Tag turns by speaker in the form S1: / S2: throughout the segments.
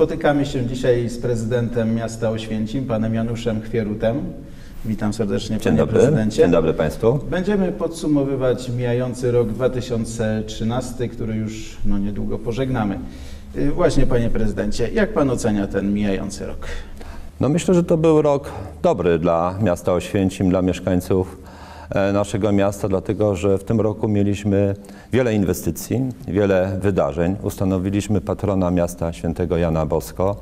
S1: Spotykamy się dzisiaj z prezydentem miasta Oświęcim, panem Januszem Chwierutem. Witam serdecznie,
S2: Dzień
S1: panie
S2: dobry.
S1: prezydencie.
S2: Dzień dobry Państwu.
S1: Będziemy podsumowywać mijający rok 2013, który już no, niedługo pożegnamy. Y, Właśnie, panie prezydencie, jak pan ocenia ten mijający rok?
S2: No myślę, że to był rok dobry dla miasta Oświęcim, dla mieszkańców naszego miasta, dlatego że w tym roku mieliśmy wiele inwestycji, wiele wydarzeń. Ustanowiliśmy patrona miasta świętego Jana Bosko.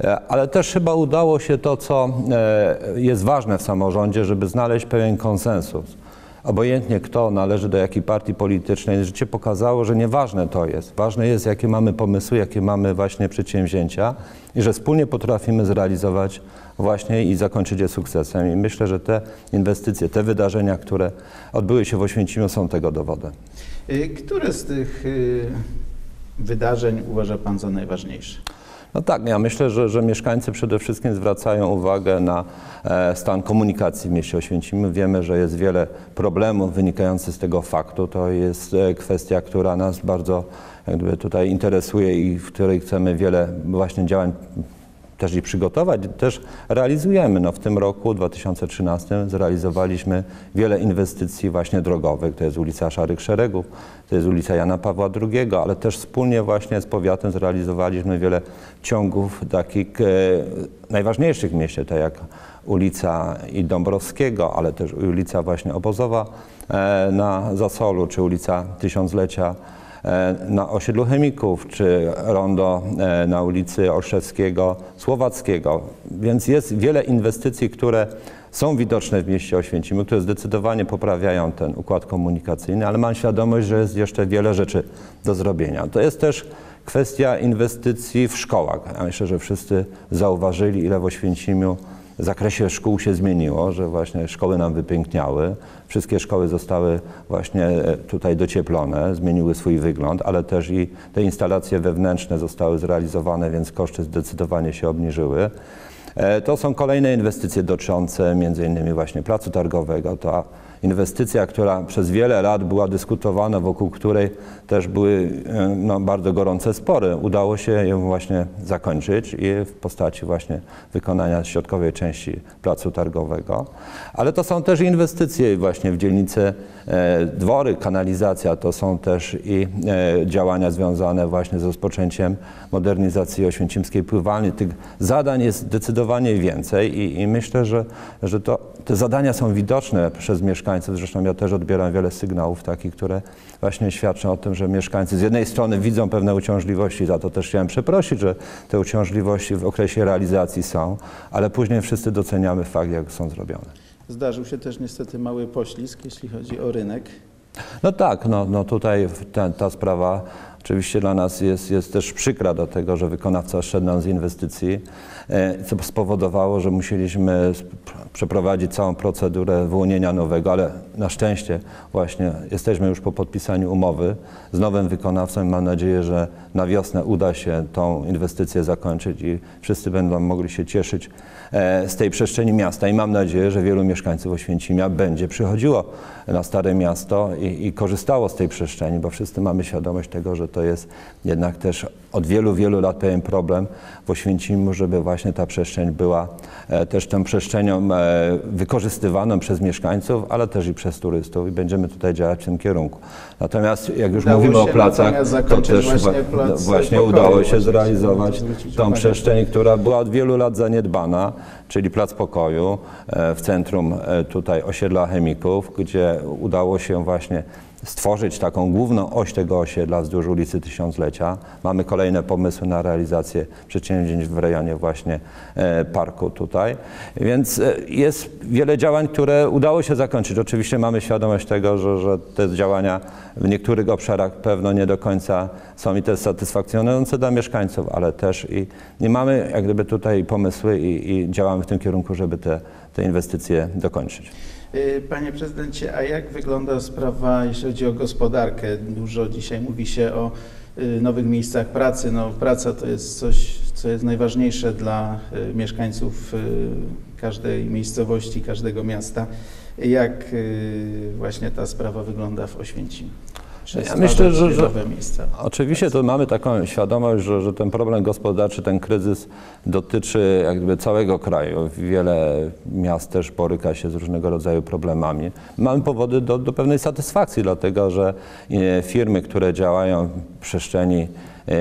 S2: E, Ale też chyba udało się to, co e, jest ważne w samorządzie, żeby znaleźć pewien konsensus. Obojętnie kto należy do jakiej partii politycznej, życie pokazało, że nieważne to jest. Ważne jest, jakie mamy pomysły, jakie mamy właśnie przedsięwzięcia i że wspólnie potrafimy zrealizować właśnie i zakończyć je sukcesem. I myślę, że te inwestycje, te wydarzenia, które odbyły się w Oświęcimiu są tego dowodem.
S1: Y, Które z tych y, wydarzeń uważa pan za najważniejsze?
S2: No tak, ja myślę, że, że mieszkańcy przede wszystkim zwracają uwagę na e, stan komunikacji w mieście Oświęcimiu. Wiemy, że jest wiele problemów wynikających z tego faktu. To jest e, kwestia, która nas bardzo jak gdyby tutaj interesuje i w której chcemy wiele właśnie działań też i przygotować, też realizujemy. No w tym roku 2013 zrealizowaliśmy wiele inwestycji właśnie drogowych. To jest ulica Szarych Szeregów, to jest ulica Jana Pawła II, ale też wspólnie właśnie z powiatem zrealizowaliśmy wiele ciągów takich e, najważniejszych w mieście, tak jak ulica i Dąbrowskiego, ale też ulica właśnie Obozowa e, na Zasolu, czy ulica Tysiąclecia na osiedlu Chemików, czy rondo e, na ulicy Olszewskiego, Słowackiego. Więc jest wiele inwestycji, które są widoczne w mieście Oświęcimiu, które zdecydowanie poprawiają ten układ komunikacyjny, ale mam świadomość, że jest jeszcze wiele rzeczy do zrobienia. To jest też kwestia inwestycji w szkołach. Ja myślę, że wszyscy zauważyli, ile w Oświęcimiu zakresie szkół się zmieniło, że właśnie szkoły nam wypiękniały. Wszystkie szkoły zostały właśnie e, tutaj docieplone, zmieniły swój wygląd, ale też i te instalacje wewnętrzne zostały zrealizowane, więc koszty zdecydowanie się obniżyły. E, To są kolejne inwestycje dotyczące innymi właśnie placu targowego. Ta inwestycja, która przez wiele lat była dyskutowana, wokół której też były e, no, bardzo gorące spory. Udało się ją właśnie zakończyć i w postaci właśnie wykonania środkowej części placu targowego. Ale to są też inwestycje właśnie w dzielnice e, dwory, kanalizacja, to są też i e, działania związane właśnie z rozpoczęciem modernizacji oświęcimskiej pływalni. Tych zadań jest zdecydowanie więcej i, i myślę, że, że to, te zadania są widoczne przez mieszkańców. Zresztą ja też odbieram wiele sygnałów takich, które właśnie świadczą o tym, że mieszkańcy z jednej strony widzą pewne uciążliwości, za to też chciałem przeprosić, że te uciążliwości w okresie realizacji są, ale później wszyscy doceniamy fakt, jak są zrobione.
S1: Zdarzył się też niestety mały poślizg, jeśli chodzi o rynek.
S2: No tak, no, no tutaj ta, ta sprawa oczywiście dla nas jest, jest też przykra, dlatego że wykonawca szedł nam z inwestycji, e, co spowodowało, że musieliśmy przeprowadzić całą procedurę wyłonienia nowego, ale na szczęście właśnie jesteśmy już po podpisaniu umowy z nowym wykonawcą i mam nadzieję, że na wiosnę uda się tą inwestycję zakończyć i wszyscy będą mogli się cieszyć e, z tej przestrzeni miasta. I mam nadzieję, że wielu mieszkańców Oświęcimia będzie przychodziło na Stare Miasto i, i korzystało z tej przestrzeni, bo wszyscy mamy świadomość tego, że to jest jednak też od wielu, wielu lat pewien problem w Oświęcimiu, żeby właśnie ta przestrzeń była e, też tą przestrzenią e, wykorzystywaną przez mieszkańców, ale też i przez turystów i będziemy tutaj działać w tym kierunku. Natomiast jak już
S1: Udało
S2: mówimy o placach, to też
S1: właśnie plac
S2: no, właśnie
S1: pokoju.
S2: udało się zrealizować tą przestrzeń, która była od wielu lat zaniedbana, czyli Plac Pokoju e, w centrum tutaj osiedla chemików, gdzie udało się właśnie stworzyć taką główną oś tego osiedla wzdłuż ulicy Tysiąclecia. Mamy kolejne pomysły na realizację przedsięwzięć w rejonie właśnie e, parku tutaj. Więc e, jest wiele działań, które udało się zakończyć. Oczywiście mamy świadomość tego, że, że te działania w niektórych obszarach pewno nie do końca są i te satysfakcjonujące dla mieszkańców, ale też i, i mamy jak gdyby tutaj pomysły i, i działamy w tym kierunku, żeby te, te inwestycje dokończyć.
S1: Y, Panie prezydencie, a jak wygląda sprawa, jeśli chodzi o gospodarkę? Dużo dzisiaj mówi się o y, nowych miejscach pracy. No, praca to jest coś, co jest najważniejsze dla y, mieszkańców każdej miejscowości, każdego miasta. Jak właśnie ta sprawa wygląda w Oświęcimiu? Czy
S2: Ja myślę, że- że-? Oczywiście to mamy taką świadomość, że, że ten problem gospodarczy, ten kryzys dotyczy jakby całego kraju. Wiele miast też boryka się z różnego rodzaju problemami. Mamy powody do, do pewnej satysfakcji, dlatego że e, firmy, które działają w przestrzeni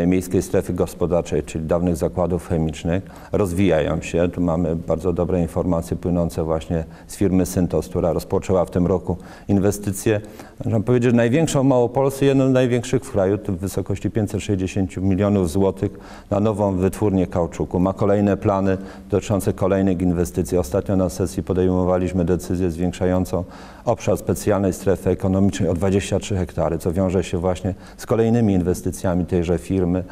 S2: miejskiej strefy gospodarczej, czyli dawnych zakładów chemicznych, rozwijają się. Tu mamy bardzo dobre informacje płynące właśnie z firmy Syntos, która rozpoczęła w tym roku inwestycje, można powiedzieć, że największą w jedną z największych w kraju, w wysokości 560 milionów złotych na nową wytwórnię kauczuku. Ma kolejne plany dotyczące kolejnych inwestycji. Ostatnio na sesji podejmowaliśmy decyzję zwiększającą obszar specjalnej strefy ekonomicznej o 23 hektary, co wiąże się właśnie z kolejnymi inwestycjami tejże firmy e,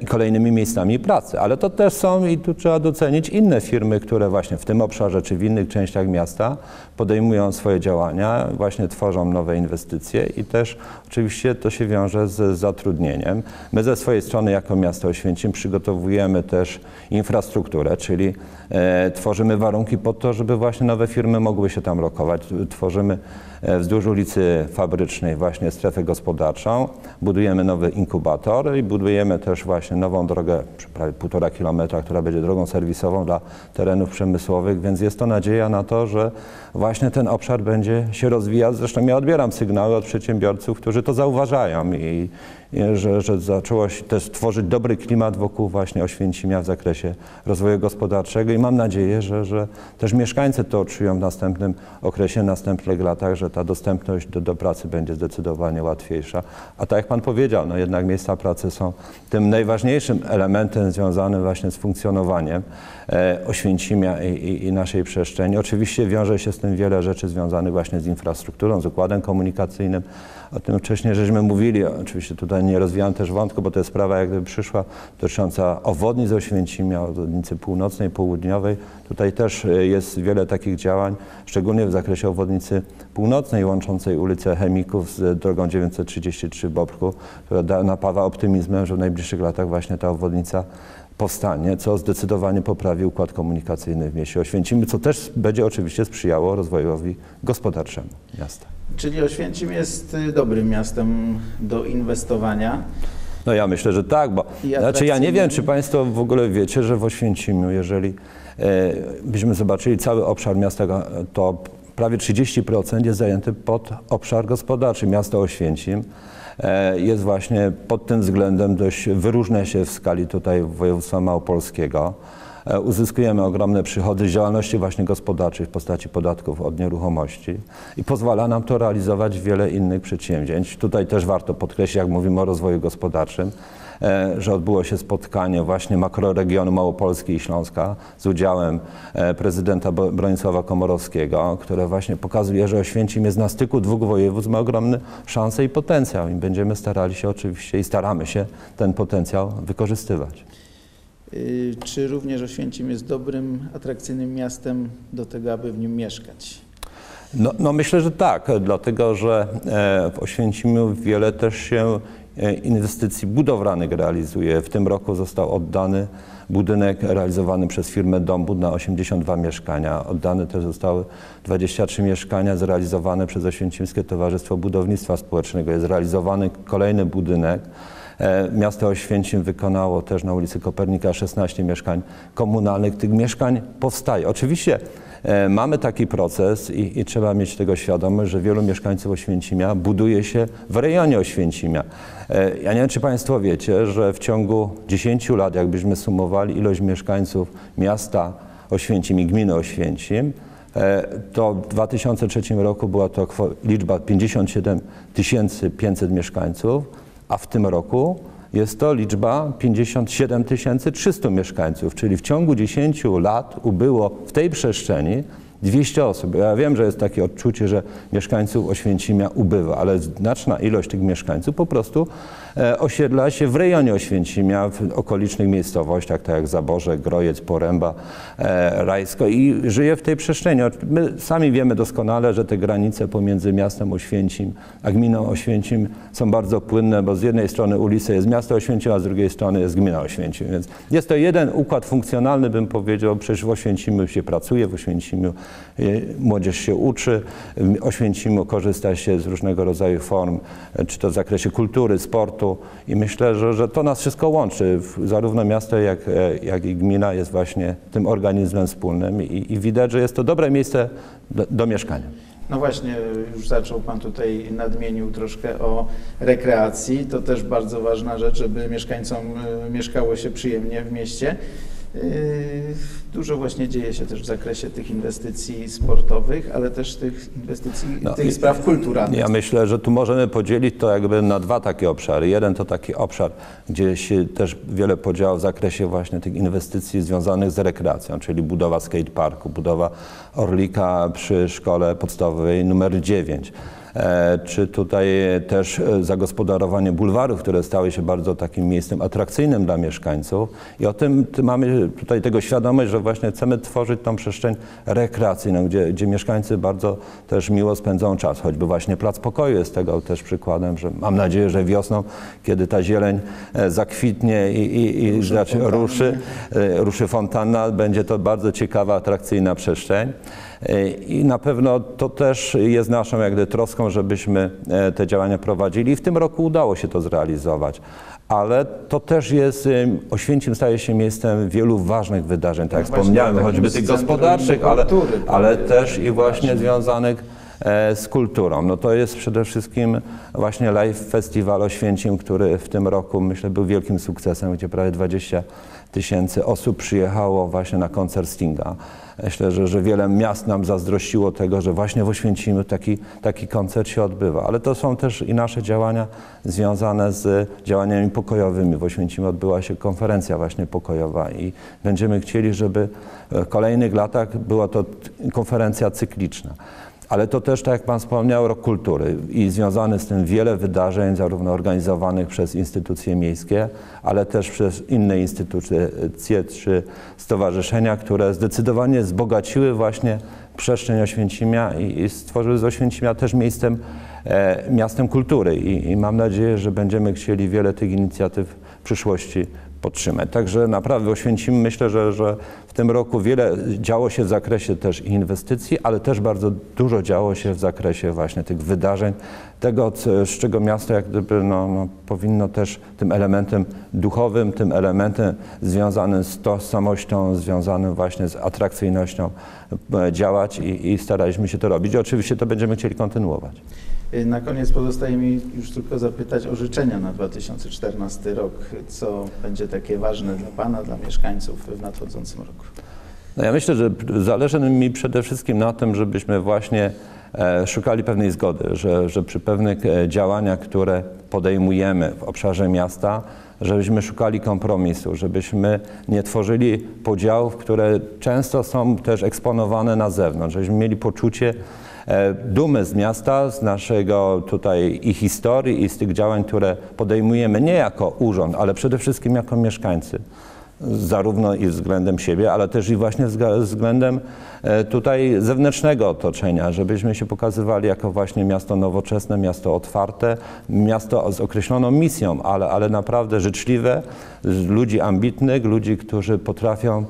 S2: i kolejnymi miejscami pracy. Ale to też są, i tu trzeba docenić, inne firmy, które właśnie w tym obszarze czy w innych częściach miasta podejmują swoje działania, właśnie tworzą nowe inwestycje i też oczywiście to się wiąże z zatrudnieniem. My ze swojej strony jako miasto Oświęcim przygotowujemy też infrastrukturę, czyli e, tworzymy warunki po to, żeby właśnie nowe firmy mogły się tam lokować. Tworzymy e, wzdłuż ulicy Fabrycznej właśnie strefę gospodarczą, budujemy nowy inkubator i budujemy też właśnie nową drogę, prawie półtora kilometra, która będzie drogą serwisową dla terenów przemysłowych, więc jest to nadzieja na to, że właśnie ten obszar będzie się rozwijał. Zresztą ja odbieram sygnały od przedsiębiorców, którzy to zauważają i że, że zaczęło się też tworzyć dobry klimat wokół właśnie Oświęcimia w zakresie rozwoju gospodarczego i mam nadzieję, że, że też mieszkańcy to odczują w następnym okresie, następnych latach, że ta dostępność do, do pracy będzie zdecydowanie łatwiejsza. A tak jak Pan powiedział, no jednak miejsca pracy są tym najważniejszym elementem związanym właśnie z funkcjonowaniem e, Oświęcimia i, i, i naszej przestrzeni. Oczywiście wiąże się z tym wiele rzeczy związanych właśnie z infrastrukturą, z układem komunikacyjnym. O tym wcześniej żeśmy mówili, oczywiście tutaj nie rozwijam też wątku, bo to jest sprawa jak gdyby przyszła dotycząca obwodnic Oświęcimia, obwodnicy północnej, południowej. Tutaj też e, jest wiele takich działań, szczególnie w zakresie obwodnicy północnej łączącej ulicę Chemików z drogą 933 Bobrku, która napawa optymizmem, że w najbliższych latach właśnie ta obwodnica powstanie, co zdecydowanie poprawi układ komunikacyjny w mieście Oświęcimiu, co też będzie oczywiście sprzyjało rozwojowi gospodarczemu miasta.
S1: Czyli Oświęcim jest y, dobrym miastem do inwestowania.
S2: No ja myślę, że tak, bo znaczy ja nie wiem, czy Państwo w ogóle wiecie, że w Oświęcimiu, jeżeli e, byśmy zobaczyli cały obszar miasta, to prawie 30% jest zajęty pod obszar gospodarczy. Miasto Oświęcim e, jest właśnie pod tym względem dość wyróżnia się w skali tutaj województwa małopolskiego. E, Uzyskujemy ogromne przychody z działalności właśnie gospodarczej w postaci podatków od nieruchomości i pozwala nam to realizować wiele innych przedsięwzięć. Tutaj też warto podkreślić, jak mówimy o rozwoju gospodarczym, e, że odbyło się spotkanie właśnie makroregionu Małopolski i Śląska z udziałem e, prezydenta Bronisława Komorowskiego, które właśnie pokazuje, że Oświęcim jest na styku dwóch województw, ma ogromne szanse i potencjał i będziemy starali się oczywiście i staramy się ten potencjał wykorzystywać.
S1: Y, Czy również Oświęcim jest dobrym, atrakcyjnym miastem do tego, aby w nim mieszkać?
S2: No, no myślę, że tak, dlatego że e, w Oświęcimiu wiele też się e, inwestycji budowlanych realizuje. W tym roku został oddany budynek realizowany przez firmę Dombud na 82 mieszkania. Oddane też zostały 23 mieszkania zrealizowane przez Oświęcimskie Towarzystwo Budownictwa Społecznego. Jest realizowany kolejny budynek. E, Miasto Oświęcim wykonało też na ulicy Kopernika 16 mieszkań komunalnych. Tych mieszkań powstaje. Oczywiście e, mamy taki proces i, i trzeba mieć tego świadomość, że wielu mieszkańców Oświęcimia buduje się w rejonie Oświęcimia. E, Ja nie wiem, czy Państwo wiecie, że w ciągu 10 lat, jakbyśmy sumowali ilość mieszkańców miasta Oświęcim i gminy Oświęcim, to w 2003 roku była to liczba 57 500 mieszkańców, a w tym roku jest to liczba 57 300 mieszkańców, czyli w ciągu 10 lat ubyło w tej przestrzeni 200 osób. Ja wiem, że jest takie odczucie, że mieszkańców Oświęcimia ubywa, ale znaczna ilość tych mieszkańców po prostu osiedla się w rejonie Oświęcimia, w okolicznych miejscowościach, tak jak Zaborze, Grojec, Poręba, e, Rajsko i żyje w tej przestrzeni. My sami wiemy doskonale, że te granice pomiędzy miastem Oświęcim a gminą Oświęcim są bardzo płynne, bo z jednej strony ulicy jest miasto Oświęcim, a z drugiej strony jest gmina Oświęcim. Więc jest to jeden układ funkcjonalny, bym powiedział, przecież w Oświęcimiu się pracuje, w Oświęcimiu e, młodzież się uczy, w Oświęcimiu korzysta się z różnego rodzaju form, e, czy to w zakresie kultury, sportu i myślę, że, że to nas wszystko łączy. Zarówno miasto, jak, e, jak i gmina jest właśnie tym organizmem wspólnym i, i widać, że jest to dobre miejsce do, do mieszkania.
S1: No właśnie, już zaczął Pan tutaj, nadmienił troszkę o rekreacji. To też bardzo ważna rzecz, żeby mieszkańcom y, mieszkało się przyjemnie w mieście. Y, Dużo właśnie dzieje się też w zakresie tych inwestycji sportowych, ale też tych inwestycji,
S2: No
S1: tych spraw kulturalnych.
S2: Ja myślę, że tu możemy podzielić to jakby na dwa takie obszary. Jeden to taki obszar, gdzie się też wiele podziałów w zakresie właśnie tych inwestycji związanych z rekreacją, czyli budowa skateparku, budowa Orlika przy szkole podstawowej numer 9. E, Czy tutaj też e, zagospodarowanie bulwarów, które stały się bardzo takim miejscem atrakcyjnym dla mieszkańców. I o tym ty- mamy tutaj tego świadomość, że właśnie chcemy tworzyć tą przestrzeń rekreacyjną, gdzie, gdzie mieszkańcy bardzo też miło spędzą czas. Choćby właśnie Plac Pokoju jest tego też przykładem, że mam nadzieję, że wiosną, kiedy ta zieleń e, zakwitnie i, i, i
S1: Ruszy
S2: znaczy, ruszy, ruszy fontanna, będzie to bardzo ciekawa, atrakcyjna przestrzeń. E, I na pewno to też jest naszą jak gdyby troską, żebyśmy e, te działania prowadzili. I w tym roku udało się to zrealizować. Ale to też jest, Oświęcim staje się miejscem wielu ważnych wydarzeń, tak jak
S1: No
S2: wspomniałem, choćby tych gospodarczych, ale,
S1: kultury,
S2: ale
S1: tak,
S2: też i właśnie związanych z kulturą. No to jest przede wszystkim właśnie Live Festival Oświęcim, który w tym roku myślę był wielkim sukcesem, gdzie prawie 20 tysięcy osób przyjechało właśnie na koncert Stinga. Myślę, że, że wiele miast nam zazdrościło tego, że właśnie w Oświęcimiu taki, taki koncert się odbywa. Ale to są też i nasze działania związane z działaniami pokojowymi. W Oświęcimiu odbyła się konferencja właśnie pokojowa i będziemy chcieli, żeby w kolejnych latach była to konferencja cykliczna. Ale to też, tak jak Pan wspomniał, rok kultury i związane z tym wiele wydarzeń, zarówno organizowanych przez instytucje miejskie, ale też przez inne instytucje czy stowarzyszenia, które zdecydowanie wzbogaciły właśnie przestrzeń Oświęcimia i, i stworzyły z Oświęcimia też miejscem, e, miastem kultury. I, I mam nadzieję, że będziemy chcieli wiele tych inicjatyw w przyszłości podtrzymać. Także naprawdę Oświęcim myślę, że, że w tym roku wiele działo się w zakresie też inwestycji, ale też bardzo dużo działo się w zakresie właśnie tych wydarzeń, tego, z czego miasto jak gdyby no, no, powinno też tym elementem duchowym, tym elementem związanym z tożsamością, związanym właśnie z atrakcyjnością e, działać i, i staraliśmy się to robić. Oczywiście to będziemy chcieli kontynuować.
S1: Y, Na koniec pozostaje mi już tylko zapytać o życzenia na 2014 rok. Co będzie takie ważne dla Pana, dla mieszkańców w nadchodzącym roku?
S2: No ja myślę, że zależy mi przede wszystkim na tym, żebyśmy właśnie e, szukali pewnej zgody, że, że przy pewnych e, działaniach, które podejmujemy w obszarze miasta, żebyśmy szukali kompromisu, żebyśmy nie tworzyli podziałów, które często są też eksponowane na zewnątrz, żebyśmy mieli poczucie e, dumy z miasta, z naszego tutaj i historii, i z tych działań, które podejmujemy nie jako urząd, ale przede wszystkim jako mieszkańcy. Zarówno i względem siebie, ale też i właśnie względem e, tutaj zewnętrznego otoczenia, żebyśmy się pokazywali jako właśnie miasto nowoczesne, miasto otwarte, miasto z określoną misją, ale, ale naprawdę życzliwe, ludzi ambitnych, ludzi, którzy potrafią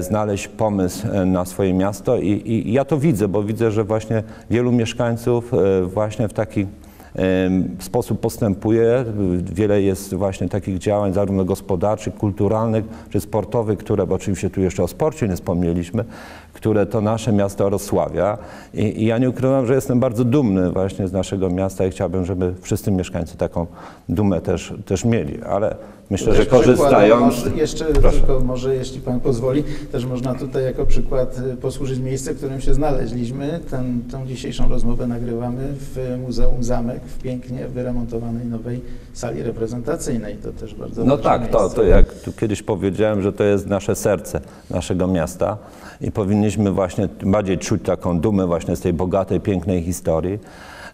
S2: znaleźć pomysł e, na swoje miasto i, i ja to widzę, bo widzę, że właśnie wielu mieszkańców e, właśnie w taki sposób postępuje. Wiele jest właśnie takich działań, zarówno gospodarczych, kulturalnych czy sportowych, które, bo oczywiście tu jeszcze o sporcie nie wspomnieliśmy, które to nasze miasto rozsławia. I, I ja nie ukrywam, że jestem bardzo dumny właśnie z naszego miasta i chciałbym, żeby wszyscy mieszkańcy taką dumę też, też mieli. Ale myślę, że
S1: Też przykładem
S2: korzystają.
S1: Może, jeszcze
S2: Proszę.
S1: tylko może, jeśli Pan pozwoli, też można tutaj jako przykład y, posłużyć miejsce, w którym się znaleźliśmy. Ten, tą dzisiejszą rozmowę nagrywamy w Muzeum Zamek w pięknie wyremontowanej nowej sali reprezentacyjnej. To też bardzo
S2: No tak, to, to jak tu kiedyś powiedziałem, że to jest nasze serce naszego miasta i powinniśmy właśnie bardziej czuć taką dumę właśnie z tej bogatej, pięknej historii.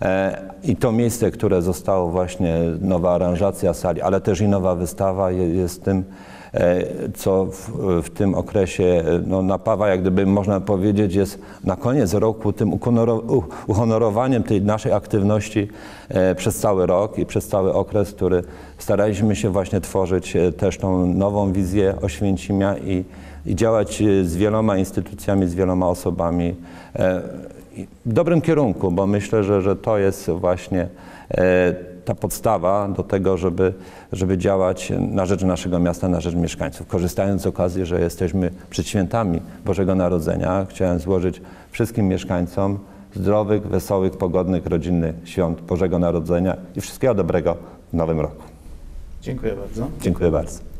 S2: E, I to miejsce, które zostało właśnie, nowa aranżacja sali, ale też i nowa wystawa je- jest tym, e, co w, w tym okresie e, no, napawa, jak gdyby można powiedzieć, jest na koniec roku tym uhonorowaniem tej naszej aktywności przez cały rok i przez cały okres, który staraliśmy się właśnie tworzyć też tą nową wizję Oświęcimia i, i działać e, z wieloma instytucjami, z wieloma osobami e, w dobrym kierunku, bo myślę, że, że to jest właśnie e, ta podstawa do tego, żeby, żeby działać na rzecz naszego miasta, na rzecz mieszkańców. Korzystając z okazji, że jesteśmy przed świętami Bożego Narodzenia, chciałem złożyć wszystkim mieszkańcom zdrowych, wesołych, pogodnych, rodzinnych świąt Bożego Narodzenia i wszystkiego dobrego w nowym roku.
S1: Dziękuję bardzo.
S2: Dziękuję bardzo.